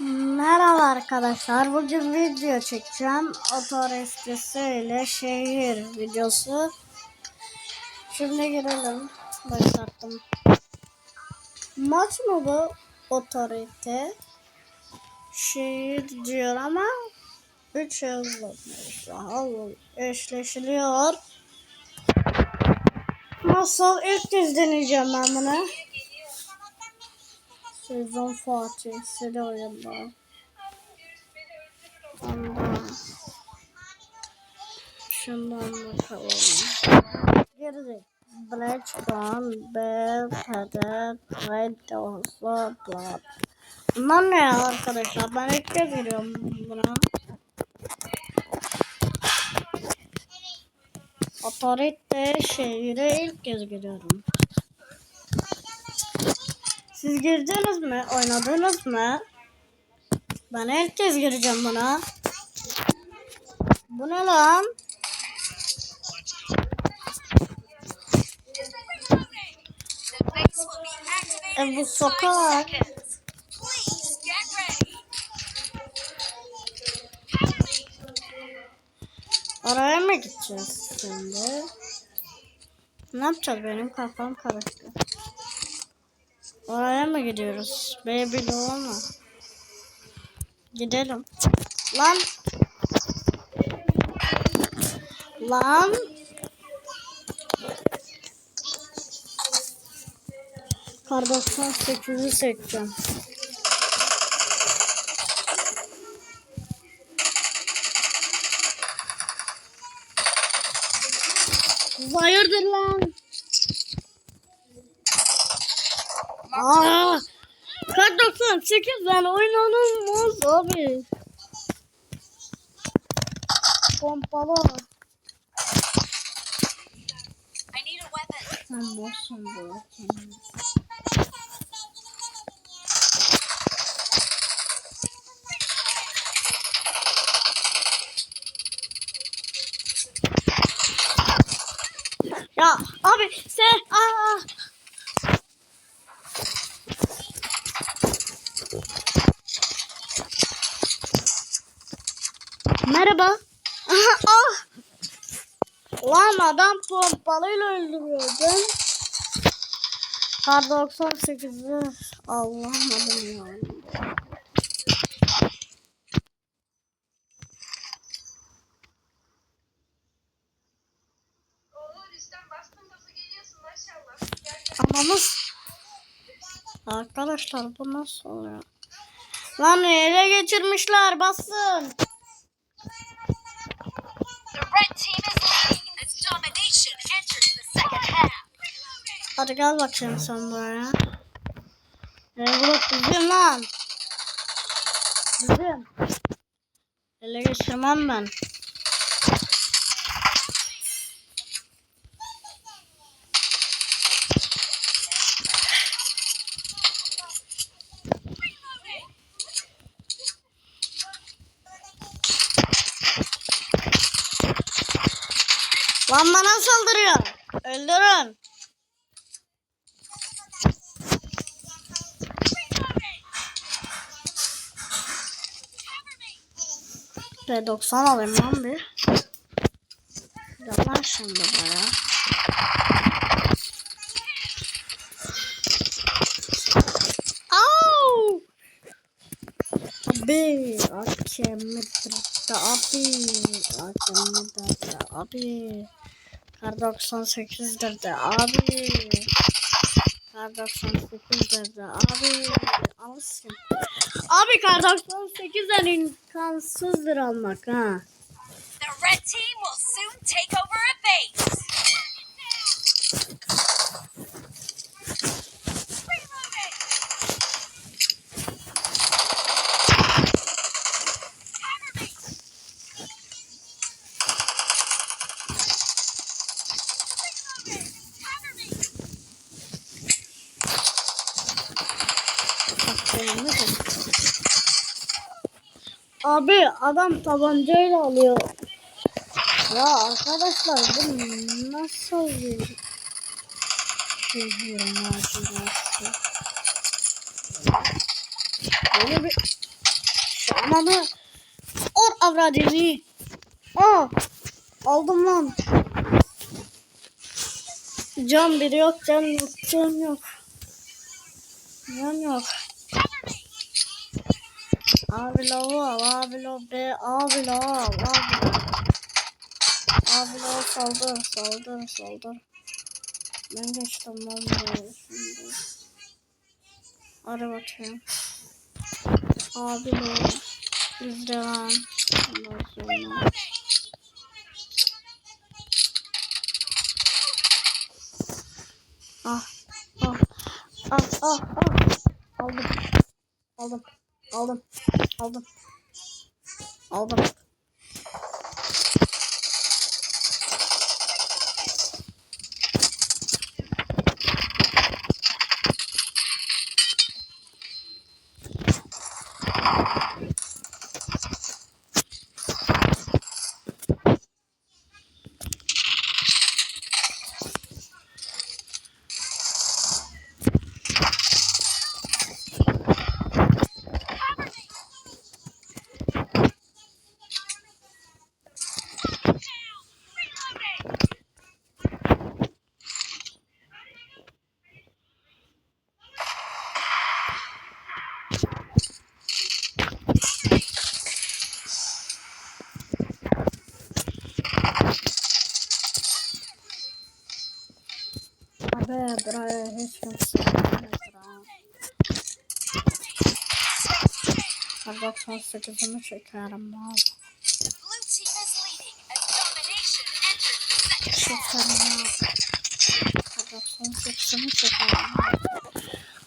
Merhaba arkadaşlar. Bugün video çekeceğim. Otorestesi ile şehir videosu. Şimdi girelim. Başlattım. Maç mı bu? Otorite. Şehir diyor ama 3 yazılı. Eşleşiliyor. Nasıl ilk kez deneyeceğim ben bunu. Sezon Fatih seri oyunda. Ondan. Şundan bakalım. Girdik. Blackstone, Bell, Pedet, Red Dorsal, Blood. Bunlar ne arkadaşlar? Ben ilk kez giriyorum buna. Otorite şehire ilk kez giriyorum. Siz girdiniz mi? Oynadınız mı? Ben ilk kez gireceğim buna. Bu ne lan? E bu sokak. Oraya mı gideceğiz şimdi? Ne yapacağız benim kafam karıştı. Oraya mı gidiyoruz? Baby doğu mu? Gidelim. Lan. Lan. Kar 98'i seçeceğim. Hayırdır lan? Aa, kar 98 ben oynanılmaz abi. Pompalı. I need a weapon. Sen boşsun bu. Ya abi sen aa. Merhaba. Ah. Lan adam pompalıyla öldürüyordu. Kar 98'i Allah'ım adım ya. Anamız. Arkadaşlar bu nasıl oluyor? Lan ele geçirmişler basın. Hadi gel bakayım sen buraya. E bu bizim lan. Bizim. Ele geçirmem ben. Lan bana saldırıyor. Öldürün. P90 alayım lan bir. Yalan şimdi baya. Au! Abi, akemi bıraktı abi. Akemi bıraktı abi. Kar 98 dedi abi. Kar 98 dedi abi. Alsın. Abi kar 98'den imkansızdır almak ha. The red team will soon take over a base. Abi adam tabancayla alıyor. Ya arkadaşlar bu nasıl bir şehir macerası? Böyle bir ananı or avradını. Aa aldım lan. Can biri yok can yok can yok. Can yok. Abi al abi lavu be abi al abi. Abi lavu saldır saldır saldır. Ben geçtim lan buraya şimdi. Ara bakayım. Abi lavu. Biz devam. Ondan sonra. Ah, ah, ah, ah, ah. Aldım. Aldım. Aldım. Aldım. Aldım. %98'ini çekerim abi. Çekerim abi. 98'ini çekerim abi.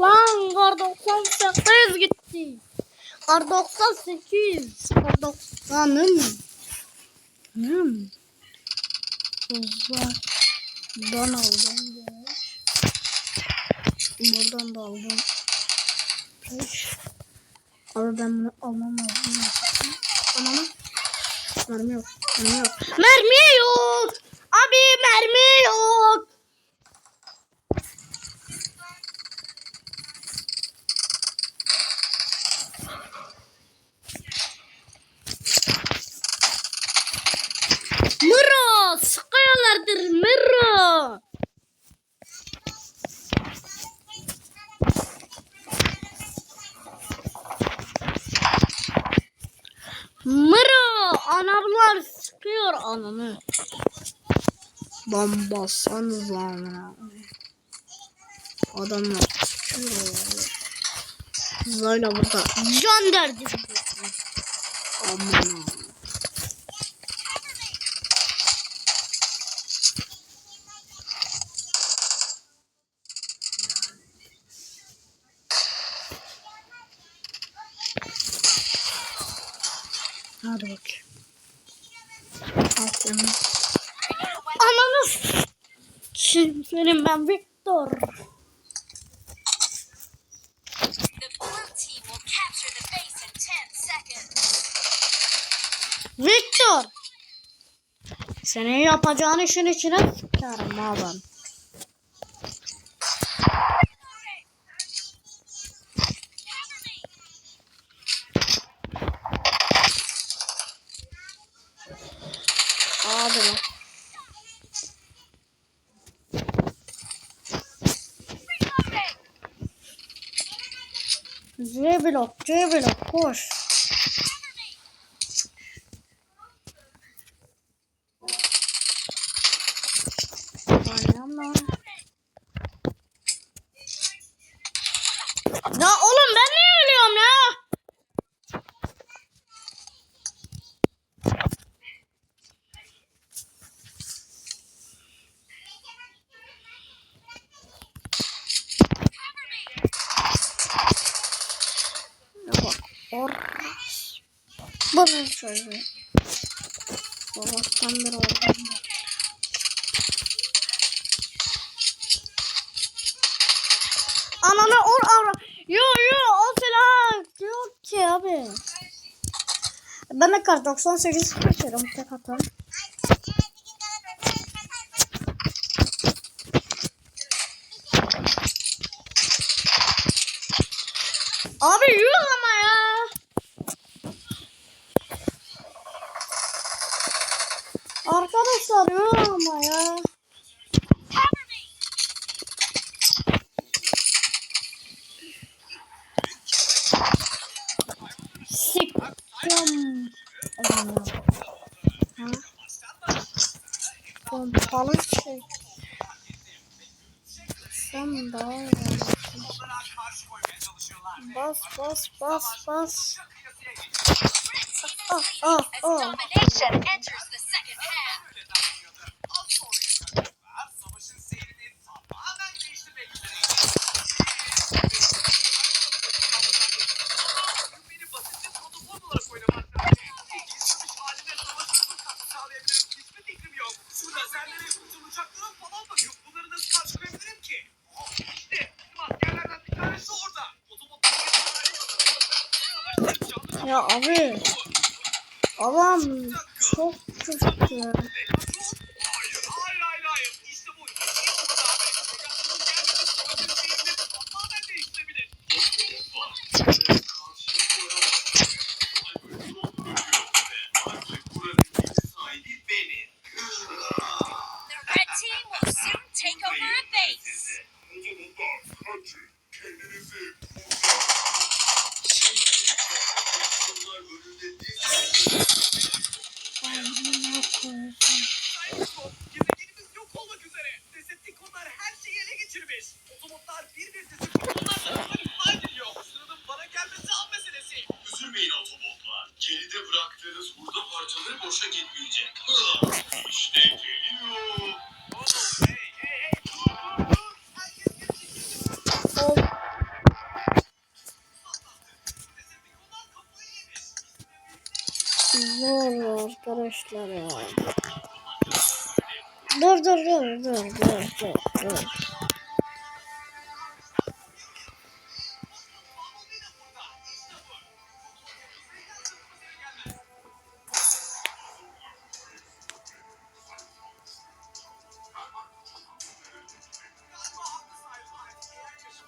Lan kar 98 gitti. Kar 98. Kar 90'ın. Hmm. Uzak. Ben aldım. Buradan da aldım. 5. Abi ben bunu almam lazım. Anam. Mermi yok. Mermi yok. Mermi yok. Abi mermi yok. Mırra sıkıyorlardır Mırra. Mırra anamlar sıkıyor ananı. Bambasanız lan. Adamlar sıkıyor. Zayla burada can derdi. Aman. Hadi bakayım. Ananı Şimdi ben Victor. The blue team will capture the base in 10 seconds. Victor. Senin yapacağın işin içine sıkarım abi. Abi. C blok, C koş. Anam lan. Ya oğlum ben niye ölüyorum ya? Ya bak, or. Bana şöyle. Allah'tan bir da. Anana or avra. Yo yo o silah yok ki abi. Ben de kar 98 kaçırım tek atarım. pompalı çek. Sen daha yavaşsın. Bas bas bas bas. Ah ah ah ah. Ya abi. Adam çok kötü. arkadaşlar ya. Dur dur dur dur dur dur dur.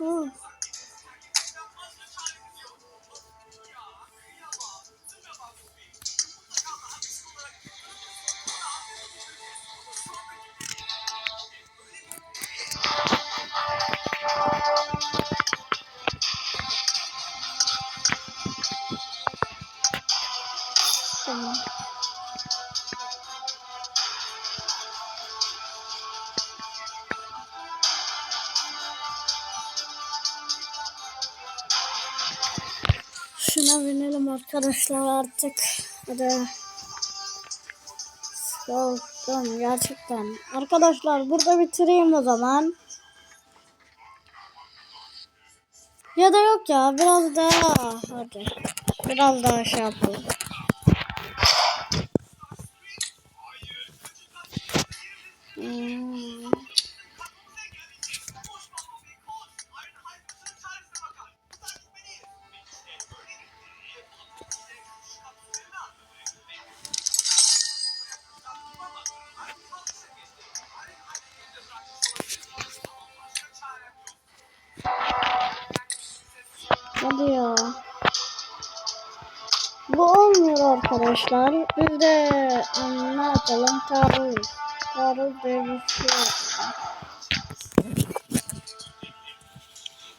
Ooh. Şuna binelim arkadaşlar artık. Hadi. Soğuktum gerçekten. Arkadaşlar burada bitireyim o zaman. Ya da yok ya biraz daha hadi. Biraz daha şey yapalım. arkadaşlar. Biz de um, ne yapalım? Tarıl. Tarıl devrisi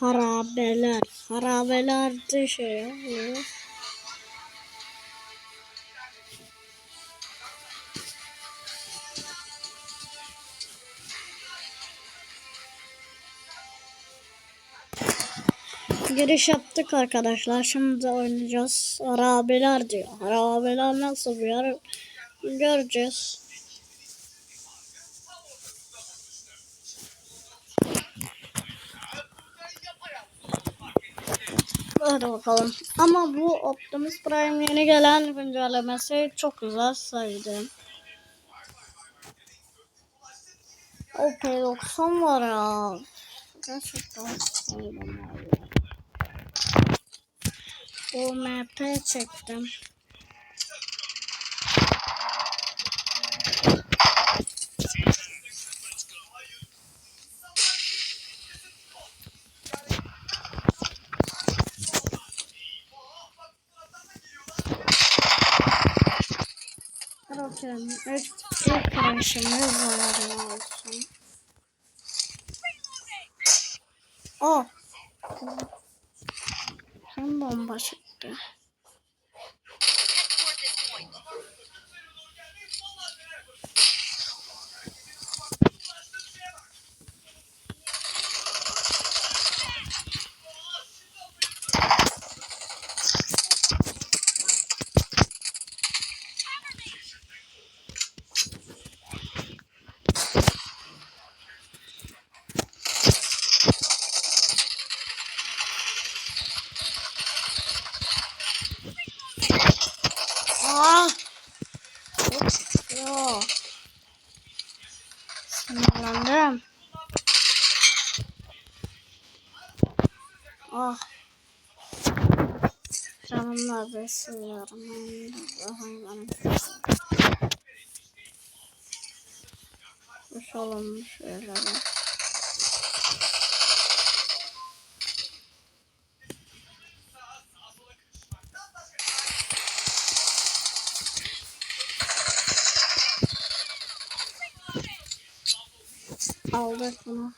Harabeler. Harabeler de şey yapıyor. Giriş yaptık arkadaşlar. Şimdi oynayacağız. Arabeler diyor. Arabeler nasıl bir yer? Göreceğiz. Hadi bakalım. Ama bu Optimus Prime yeni gelen güncellemesi çok güzel saydım. O P90 var ya. Gerçekten saydım abi. UMP çektim. Bakın ilk kırışımız var olsun. O. Oh. Hem bomba çıktı. একটা Kuş olmuş. Aldık bunu.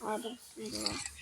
Aldık bunu.